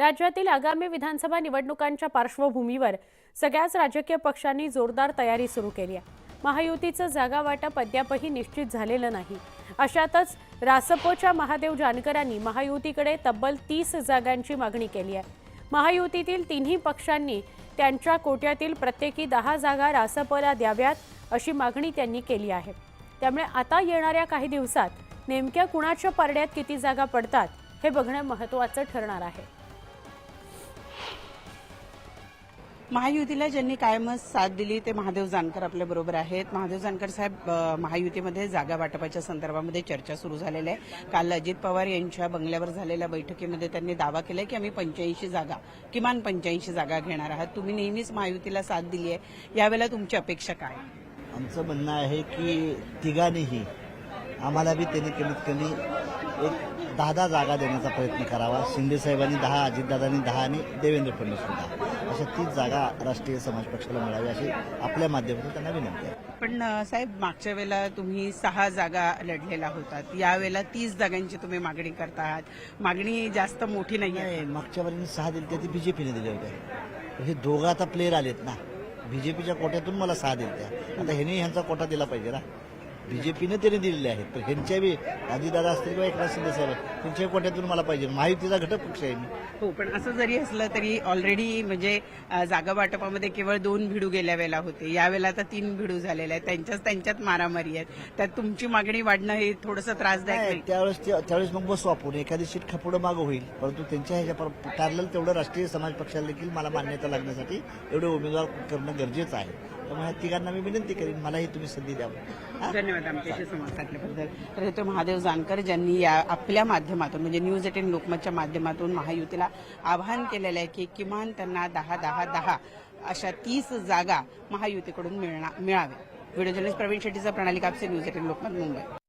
राज्यातील आगामी विधानसभा निवडणुकांच्या पार्श्वभूमीवर सगळ्याच राजकीय पक्षांनी जोरदार तयारी सुरू केली आहे. महायुतीचं जागा वाटप अद्यापही निश्चित झालेलं नाही. अशातच रासपोच्या महादेव जानकरांनी महायुतीकडे तब्बल तीस जागांची मागणी केली आहे. महायुतीतील तिन्ही पक्षांनी त्यांच्या कोट्यातील प्रत्येकी दहा जागा रासपला द्याव्यात अशी मागणी त्यांनी केली आहे. त्यामुळे आता येणाऱ्या काही दिवसात नेमक्या कुणाच्या पारड्यात किती जागा पडतात हे बघणं महत्त्वाचं ठरणार आहे. महायुतीला ज्यांनी कायमच साथ दिली ते महादेव जानकर आपल्या बरोबर आहेत. महादेव जानकर साहेब महायुतीमध्ये जागा वाटपाच्या संदर्भामध्ये चर्चा सुरू झालेली आहे. काल अजित पवार यांच्या बंगल्यावर झालेल्या बैठकीमध्ये त्यांनी दावा केलाय की आम्ही पंच्याऐंशी जागा किमान पंच्याऐंशी जागा घेणार आहात. तुम्ही नेहमीच महायुतीला साथ दिली आहे यावेळेला तुमची अपेक्षा काय? आमचं म्हणणं आहे की तिघांनीही आम्हाला बी त्यांनी कमीत कमी एक दहा दहा जागा देण्याचा प्रयत्न करावा. शिंदे साहेबांनी दहा अजितदादांनी दहा आणि देवेंद्र फडणवीस दहा अशा तीस जागा राष्ट्रीय समाज पक्षाला मिळावी अशी आपल्या माध्यमातून त्यांना विनंती आहे. पण साहेब मागच्या वेळेला तुम्ही सहा जागा लढलेला होतात यावेळेला तीस जागांची तुम्ही मागणी करता आहात मागणी जास्त मोठी नाही आहे मागच्या वेळेला सहा दिले त्या ती बीजेपीने दिल्या होत्या हे दोघं आता प्लेयर आलेत ना. बीजेपीच्या कोट्यातून मला सहा दिल्या आता ह्याने ह्यांचा कोटा दिला पाहिजे ना. बीजेपीने त्यांनी दिलेले आहेत. पण ह्यांच्या बी अजितदादा असतील किंवा एकनाथ शिंदे साहेब त्यांच्या कोट्यातून मला पाहिजे. महायुतीचा घटक पक्ष आहे मी. हो पण असं जरी असलं तरी ऑलरेडी म्हणजे अ, जागा वाटपामध्ये केवळ दोन भिडू गेल्या वेळेला होते. यावेळेला आता तीन भिडू झालेले आहेत. त्यांच्याच त्यांच्यात मारामारी आहेत. त्यात तुमची मागणी वाढणं हे थोडंसं त्रासदायक नाही, नाही त्यावेळेस ते- त्यावेळेस मग बसू आपण. एखादी सीट खपुडं मागं होईल. परंतु त्यांच्या ह्याच्या पॅरल तेवढं राष्ट्रीय समाज पक्षाला देखील मला मान्यता लागण्यासाठी एवढे उमेदवार करणं गरजेचं आहे. त्यामुळे तिघांना मी विनंती करीन मलाही तुम्ही संधी द्यावं धन्यवाद आमच्याशी संवाद साधल्याबद्दल. तर हे तर महादेव जानकर ज्यांनी या आपल्या माध्यमातून म्हणजे न्यूज एटीन लोकमतच्या माध्यमातून महायुतीला आवाहन केलेलं आहे की किमान त्यांना दहा दहा दहा अशा तीस जागा महायुतीकडून मिळणार मिळाव्या. व्हिडिओ जर्नलिस्ट प्रवीण शेट्टीचा प्रणाली कापसे न्यूज एटीन लोकमत मुंबई.